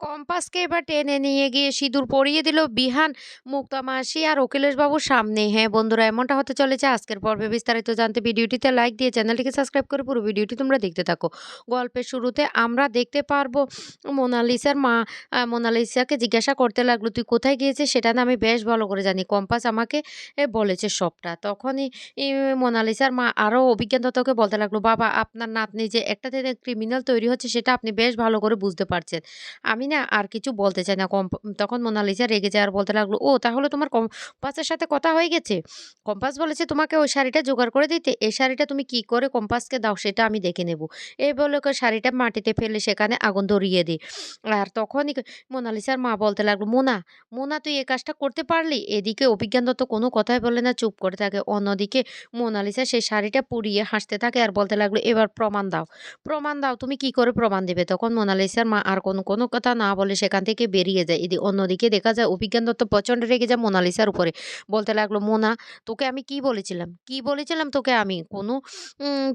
কম্পাসকে এবার টেনে নিয়ে গিয়ে সিঁদুর পরিয়ে দিল বিহান, মুক্তা মাসি আর অখিলেশবাবুর সামনে। হ্যাঁ বন্ধুরা এমনটা হতে চলেছে আজকের পর্বে বিস্তারিত জানতে ভিডিওটিতে লাইক দিয়ে চ্যানেলটিকে সাবস্ক্রাইব করে পুরো ভিডিওটি তোমরা দেখতে থাকো। গল্পের শুরুতে আমরা দেখতে পারব মোনালিসার মা মোনালিসাকে জিজ্ঞাসা করতে লাগল, "তুই কোথায় গিয়েছিস?" সেটা না আমি বেশ ভালো করে জানি। কম্পাস আমাকে বলেছে সবটা। তখনই মোনালিসার মা আরও অভিজ্ঞানতাকে বলতে লাগল, "বাবা আপনার নাতনি যে একটা থেকে ক্রিমিনাল তৈরি হচ্ছে সেটা আপনি বেশ ভালো করে বুঝতে পারছেন।" আমি না আর কিছু বলতে চাই না। তখন মোনালিসা রেগে যায় আর বলতে লাগল, "ও তাহলে তোমার কম্পাসের সাথে কথা হয়ে গেছে? কম্পাস বলেছে তোমাকে ওই শাড়িটা জোগাড় করে দিতে। এই শাড়িটা তুমি কি করে কম্পাসকে দাও সেটা আমি দেখে নেব।" এই বলে শাড়িটা মাটিতে ফেলে সেখানে আগুন ধরিয়ে দেয়। আর তখনই মোনালিসার মা বলতে লাগল, "মোনা, মোনা তুই এই কাজটা করতে পারলি?" এদিকে অভিজ্ঞান দত্ত কোনো কথাই বলে না চুপ করে থাকে। অন্যদিকে মোনালিসা সেই শাড়িটা পুড়িয়ে হাসতে থাকে আর বলতে লাগল, "এবার প্রমাণ দাও। প্রমাণ দাও। তুমি কি করে প্রমাণ দেবে?" তখন মোনালিসার মা আর কোনো কোনো কথা না বলে সেখান থেকে বেরিয়ে যায়। এদি অন্যদিকে দেখা যায় অভিজ্ঞান দত্ত প্রচণ্ড রেগে যায় মোনালিসার উপরে। বলতে লাগল, "মোনা তোকে আমি কি বলেছিলাম? কি বলেছিলাম তোকে আমি? কোনো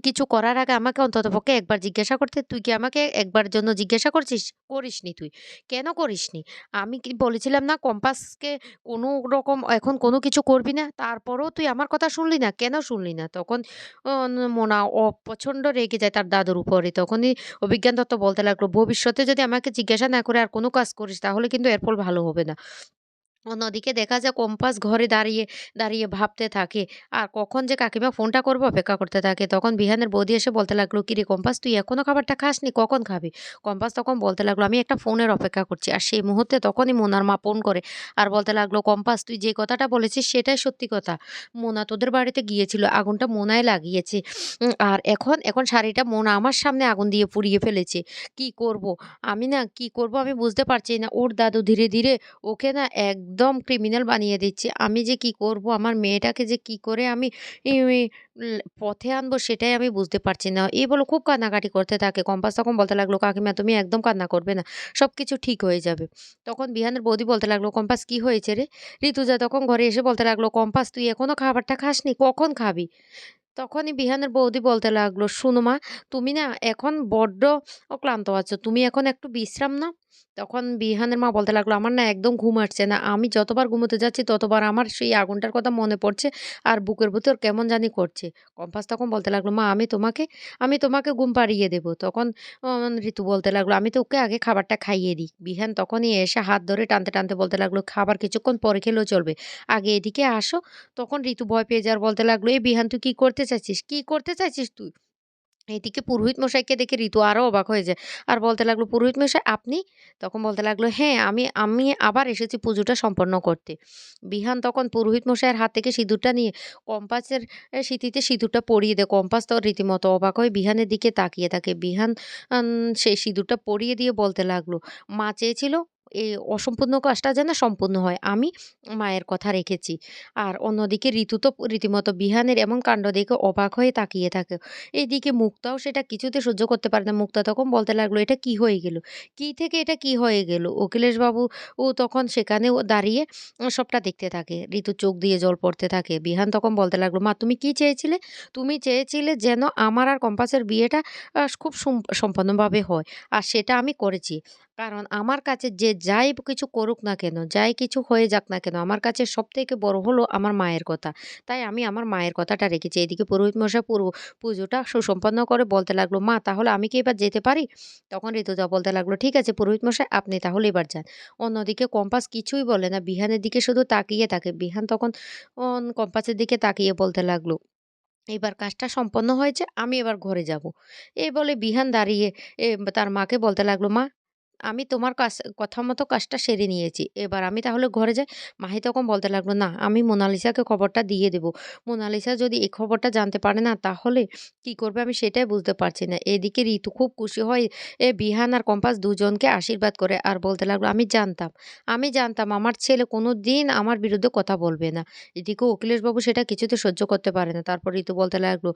কিছু করার আগে আমাকে অন্ততপক্ষে একবার জিজ্ঞাসা করতে। তুই কি আমাকে একবার জন্য জিজ্ঞাসা করছিস? করিসনি তুই। কেন করিসনি? আমি কি বলেছিলাম না কম্পাসকে কোনো রকম এখন কোনো কিছু করবি না? তারপরেও তুই আমার কথা শুনলি না। কেন শুনলি না?" তখন মোনা প্রচণ্ড রেগে যায় তার দাদুর উপরে। তখনই অভিজ্ঞান দত্ত বলতে লাগল, "ভবিষ্যতে যদি আমাকে জিজ্ঞাসা না করে আর কোনো কাজ করিস তাহলে কিন্তু এর ফল ভালো হবে না।" অন্যদিকে দেখা যায় কম্পাস ঘরে দাঁড়িয়ে, দাঁড়িয়ে ভাবতে থাকে। আর কখন যে কাকিমা ফোনটা করবে অপেক্ষা করতে থাকে। তখন বিহানের বৌদি এসে বলতে লাগল, "কিরে কম্পাস তুই এখনও খাবারটা খাসনি? কখন খাবি?" কম্পাস তখন বলতে লাগল, "আমি একটা ফোনের অপেক্ষা করছি।" আর সেই মুহূর্তে তখনই মোনার মা ফোন করে আর বলতে লাগল, "কম্পাস তুই যে কথাটা বলেছিস সেটাই সত্যি কথা। মোনা তোদের বাড়িতে গিয়েছিল। আগুনটা মোনায় লাগিয়েছে। আর এখন, এখন শাড়িটা মোনা আমার সামনে আগুন দিয়ে পুড়িয়ে ফেলেছে। কি করব? আমি না কি করব আমি বুঝতে পারছি না। ওর দাদু ধীরে, ধীরে ওকে না একদম ক্রিমিনাল বানিয়ে দিচ্ছে। আমি যে কি করব? আমার মেয়েটাকে যে কি করে আমি পথে আনব সেটাই আমি বুঝতে পারছি না। এই বলে খুব কান্নাকাটি করতে থাকে। কম্পাস তখন বলতে লাগল, "কাকিমা তুমি একদম কান্না করবে না। সব কিছু ঠিক হয়ে যাবে।" তখন বিহানের বৌদি বলতে লাগল, "কম্পাস কি হয়েছে রে?" ঋতুজা তখন ঘরে এসে বলতে লাগল, "কম্পাস তুই এখনও খাবারটা খাসনি? কখন খাবি?" তখনই বিহানের বৌদি বলতে লাগল, "শোনো মা, তুমি না এখন বড্ড ক্লান্ত আছো। তুমি এখন একটু বিশ্রাম নাও।" তখন বিহানের মা বলতে লাগল, "আমার না একদম ঘুম আসছে না। আমি যতবার ঘুমোতে যাচ্ছি ততবার আমার সেই আগুনটার কথা মনে পড়ছে আর বুকের ভিতর কেমন জানি করছে।" কম্পাস তখন বলতে লাগল, "মা আমি তোমাকে আমি তোমাকে ঘুম পাড়িয়ে দেবো।" তখন ঋতু বলতে লাগল, "আমি তো ওকে আগে খাবারটা খাইয়ে দিই।" বিহান তখনই এসে হাত ধরে টানতে, টানতে বলতে লাগল, "খাবার কিছুক্ষণ পরে খেলেও চলবে। আগে এদিকে আসো।" তখন ঋতু ভয় পেয়ে যাওয়ার বলতে লাগল, "এই বিহান তুই কী করতে চাইছিস? কি করতে চাইছিস তুই?" এদিকে পুরোহিত মশাইকে দেখে ঋতু আরও অবাক হয়ে যায়। আর বলতে লাগল, "পুরোহিত মশাই আপনি?" তখন বলতে লাগল, "হ্যাঁ, আমি আমি আবার এসেছি পুজোটা সম্পন্ন করতে।" বিহান তখন পুরোহিত মশাইয়ের হাত থেকে সিঁদুরটা নিয়ে কম্পাসের সিঁথিতে সিঁদুরটা পরিয়ে দেয়। কম্পাস তো রীতিমতো অবাক হয়ে বিহানের দিকে তাকিয়ে থাকে। বিহান সেই সিঁদুরটা পরিয়ে দিয়ে বলতে লাগল, "মা চেয়েছিল এই অসম্পূর্ণ কাজটা যেন সম্পূর্ণ হয়। আমি মায়ের কথা রেখেছি।" আর অন্যদিকে ঋতু তো রীতিমতো বিহানের এমন কাণ্ড দেখে অবাক হয়ে তাকিয়ে থাকে। এইদিকে মুক্তাও সেটা কিছুতে সহ্য করতে পারে না। মুক্তা তখন বলতে লাগল, "এটা কি হয়ে গেল? কি থেকে এটা কি হয়ে গেল?" অখিলেশবাবু ও তখন সেখানেও দাঁড়িয়ে সবটা দেখতে থাকে। ঋতু চোখ দিয়ে জল পড়তে থাকে। বিহান তখন বলতে লাগল, "মা তুমি কি চেয়েছিলে? তুমি চেয়েছিলে যেন আমার আর কম্পাসের বিয়েটা খুব সুম সম্পন্নভাবে হয়। আর সেটা আমি করেছি। কারণ আমার কাছে যে যাই কিছু করুক না কেন, যাই কিছু হয়ে যাক না কেন, আমার কাছে সবথেকে বড় হলো আমার মায়ের কথা। তাই আমি আমার মায়ের কথাটা রেখেছি।" এদিকে পুরোহিত মশাই পুরো পুজোটা সুসম্পন্ন করে বলতে লাগল, "মা তাহলে আমি কি এবার যেতে পারি?" তখন ঋতুজা বলতে লাগল, "ঠিক আছে পুরোহিত মশাই আপনি তাহলে এবার যান।" অন্যদিকে কম্পাস কিছুই বলে না। বিহানের দিকে শুধু তাকিয়ে থাকে। বিহান তখন কম্পাসের দিকে তাকিয়ে বলতে লাগল, "এবার কাজটা সম্পন্ন হয়েছে। আমি এবার ঘরে যাব।" এই বলে বিহান দাঁড়িয়ে তার মাকে বলতে লাগল, "মা আমি তোমার কাছ কথা মতো কাজটা সেরে নিয়েছি। এবার আমি তাহলে ঘরে যাই?" মাহি তখন বলতে লাগল, "না, আমি মোনালিসাকে খবরটা দিয়ে দেব। মোনালিসা যদি এই খবরটা জানতে পারে না তাহলে কি করবে আমি সেটাই বুঝতে পারছি না।" এদিকে ঋতু খুব খুশি হয় এ বিহান আর কম্পাস দুজনকে আশীর্বাদ করে আর বলতে লাগল, "আমি জানতাম, আমি জানতাম আমার ছেলে কোনো দিন আমার বিরুদ্ধে কথা বলবে না।" এদিকে অখিলেশবাবু সেটা কিছুতে সহ্য করতে পারে না। তারপর ঋতু বলতে লাগল,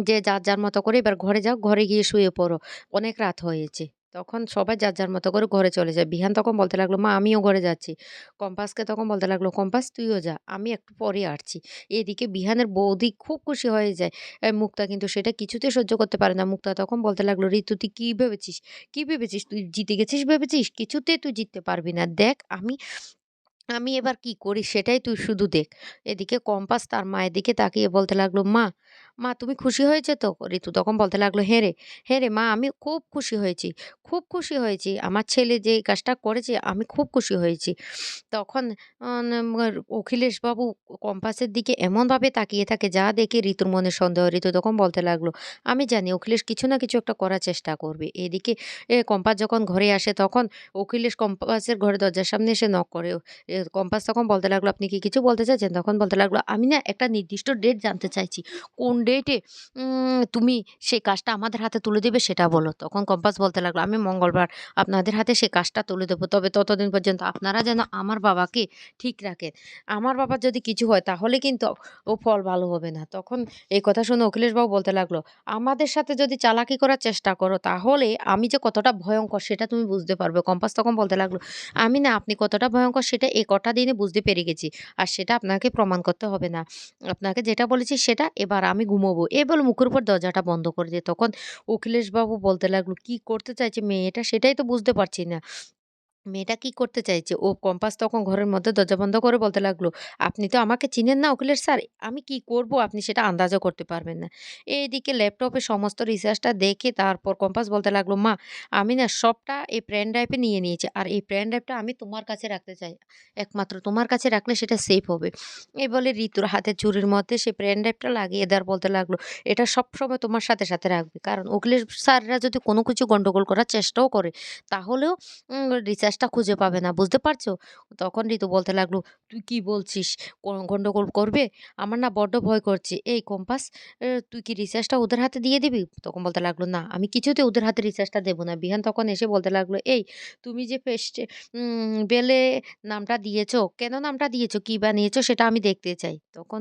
যে, "যার, যার মতো করে এবার ঘরে যাও। ঘরে গিয়ে শুয়ে পড়ো। অনেক রাত হয়েছে।" তখন সবাই যার, যার মতো করে ঘরে চলে যায়। বিহান তখন বলতে লাগল, "মা আমিও ঘরে যাচ্ছি।" কম্পাসকে তখন বলতে লাগল, "কম্পাস তুইও যা। আমি একটু পরে আসছি।" এদিকে বিহানের বৌদি খুব খুশি হয়ে যায়। মুক্তা কিন্তু সেটা কিছুতেই সহ্য করতে পারে না। মুক্তা তখন বলতে লাগল, "ঋতু তুই কী ভেবেছিস? কী ভেবেছিস? তুই জিতে গেছিস ভেবেছিস? কিছুতেই তুই জিততে পারবি না। দেখ আমি আমি এবার কি করি সেটাই তুই শুধু দেখ। এদিকে কম্পাস তার মায়ের দিকে তাকিয়ে বলতে লাগল, "মা, মা তুমি খুশি হয়েছে তো?" ঋতু তখন বলতে লাগল, "হ্যাঁ রে, হ্যাঁ রে মা আমি খুব খুশি হয়েছি, খুব খুশি হয়েছি। আমার ছেলে যে কাজটা করেছে আমি খুব খুশি হয়েছি।" তখন অখিলেশবাবু কম্পাসের দিকে এমনভাবে তাকিয়ে থাকে যা দেখে ঋতুর মনে সন্দেহ। ঋতু তখন বলতে লাগল, "আমি জানি অখিলেশ কিছু না কিছু একটা করার চেষ্টা করবে।" এদিকে কম্পাস যখন ঘরে আসে তখন অখিলেশ কম্পাসের ঘরের দরজার সামনে এসে নক করে। কম্পাস তখন বলতে লাগল, "আপনি কি কিছু বলতে চাইছেন?" তখন বলতে লাগল, "আমি না একটা নির্দিষ্ট ডেট জানতে চাইছি। কোন ডেটে তুমি সেই কাজটা আমাদের হাতে তুলে দেবে সেটা বলো।" তখন কম্পাস বলতে লাগল, "আমি মঙ্গলবার আপনাদের হাতে সেই কাজটা তুলে দেবো। তবে ততদিন পর্যন্ত আপনারা যেন আমার বাবাকে ঠিক রাখেন। আমার বাবার যদি কিছু হয় তাহলে কিন্তু ও ফল ভালো হবে না।" তখন এই কথা শুনে অখিলেশবাবু বলতে লাগল, "আমাদের সাথে যদি চালাকি করার চেষ্টা করো তাহলে আমি যে কতটা ভয়ঙ্কর সেটা তুমি বুঝতে পারবে।" কম্পাস তখন বলতে লাগল, "আমি না আপনি কতটা ভয়ঙ্কর সেটা এই কটা দিনে বুঝতে পেরে গেছি। আর সেটা আপনাকে প্রমাণ করতে হবে না। আপনাকে যেটা বলেছি সেটা এবার আমি ঘুমোবো।" এ বলে মুখের উপর দরজাটা বন্ধ করে দিয়ে তখন অখিলেশবাবু বলতে লাগল, "কি করতে চাইছে মেয়েটা সেটাই তো বুঝতে পারছি না। মেয়েটা কি করতে চাইছে?" ও কম্পাস তখন ঘরের মধ্যে দরজা বন্ধ করে বলতে লাগল, "আপনি তো আমাকে চিনেন না অখিলেশ স্যার। আমি কি করব আপনি সেটা আন্দাজও করতে পারবেন না।" এইদিকে ল্যাপটপে সমস্ত রিসার্চটা দেখে তারপর কম্পাস বলতে লাগল, "মা আমি না সবটা এই পেন ড্রাইভে নিয়ে নিয়েছি। আর এই পেন ড্রাইভটা আমি তোমার কাছে রাখতে চাই। একমাত্র তোমার কাছে রাখলে সেটা সেফ হবে।" এই বলে ঋতুর হাতের চুরির মধ্যে সে পেন ড্রাইভটা লাগিয়ে দেওয়ার বলতে লাগল, "এটা সবসময় তোমার সাথে, সাথে রাখবে। কারণ অখিলেশ স্যাররা যদি কোনো কিছু গন্ডগোল করার চেষ্টাও করে তাহলেও উম রিসার্চটা খুঁজে পাবে না। বুঝতে পারছ?" তখন ঋতু বলতে লাগল, "তুই কি বলছিস? কোন গন্ডগোল করবে? আমার না বড্ড ভয় করছে। এই কম্পাস তুই কি রিসার্চটা ওদের হাতে দিয়ে দিবি?" তখন বলতে লাগল, "না, আমি কিছুতে ওদের হাতে রিসার্চটা দেবো না।" বিহান তখন এসে বলতে লাগল, "এই তুমি যে উম বেলে নামটা দিয়েছ, কেন নামটা দিয়েছ? কি বানিয়েছো সেটা আমি দেখতে চাই।" তখন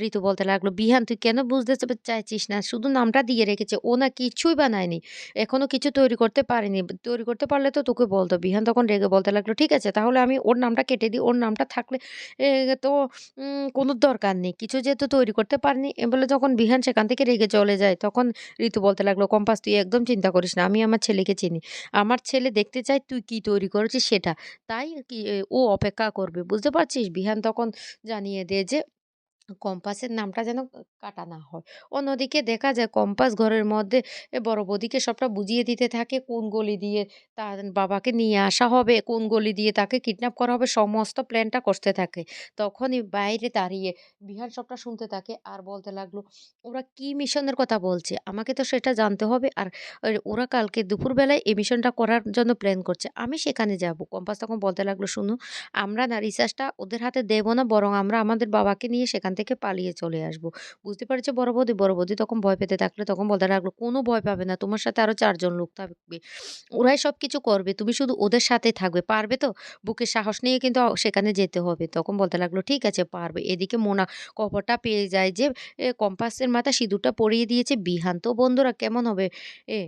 ঋতু বলতে লাগল, "বিহান তুই কেন বুঝতে চাইছিস না? শুধু নামটা দিয়ে রেখেছে। ও না কিছুই বানায়নি। এখনও কিছু তৈরি করতে পারেনি। তৈরি করতে পারলে তো তোকে বলতো।" বিহান তখন রেগে বলতে লাগল, "ঠিক আছে তাহলে আমি ওর নামটা কেটে দিই। ওর নামটা থাকলে তো কোনো দরকার নেই। কিছু যেহেতু তৈরি করতে পারিনি বলে যখন বিহান সেখান থেকে রেগে চলে যায় তখন ঋতু বলতে লাগল, "কম্পাস তুই একদম চিন্তা করিস না। আমি আমার ছেলেকে চিনি। আমার ছেলে দেখতে চায় তুই কি তৈরি করেছিস সেটা। তাই কি ও অপেক্ষা করবে। বুঝতে পারছিস?" বিহান তখন জানিয়ে দেয় যে কম্পাসের নামটা যেন কাটা না হয়। অন্যদিকে দেখা যায় কম্পাস ঘরের মধ্যে বড় বৌদিকে সবটা বুঝিয়ে দিতে থাকে কোন গলি দিয়ে তার বাবাকে নিয়ে আসা হবে, কোন গলি দিয়ে তাকে কিডন্যাপ করা হবে সমস্ত প্ল্যানটা করতে থাকে। তখনই বাইরে দাঁড়িয়ে বিহান সবটা শুনতে থাকে আর বলতে লাগল, "ওরা কি মিশনের কথা বলছে? আমাকে তো সেটা জানতে হবে। আর ওরা কালকে দুপুরবেলায় এই মিশনটা করার জন্য প্ল্যান করছে। আমি সেখানে যাব।" কম্পাস তখন বলতে লাগল, "শোনো আমরা না রিসার্চটা ওদের হাতে দেব না বরং আমরা আমাদের বাবাকে নিয়ে সেখান থেকে পালিয়ে চলে আসব। বুঝতে পেরেছ বড় বৌদি? বড় বৌদি তখন ভয় পেতে থাকলে তখন বলতে লাগল, "কোনো ভয় পাবে না। তোমার সাথে আরও চারজন লোক থাকবে। ওরাই সব কিছু করবে। তুমি শুধু ওদের সাথে থাকবে। পারবে তো?" বুকে সাহস নিয়ে কিন্তু সেখানে যেতে হবে। তখন বলতে লাগল, "ঠিক আছে পারবে।" এদিকে মোনা খবরটা পেয়ে যায় যে কম্পাসের মাথা সিঁদুরটা পরিয়ে দিয়েছে বিহান। তো বন্ধুরা কেমন হবে এ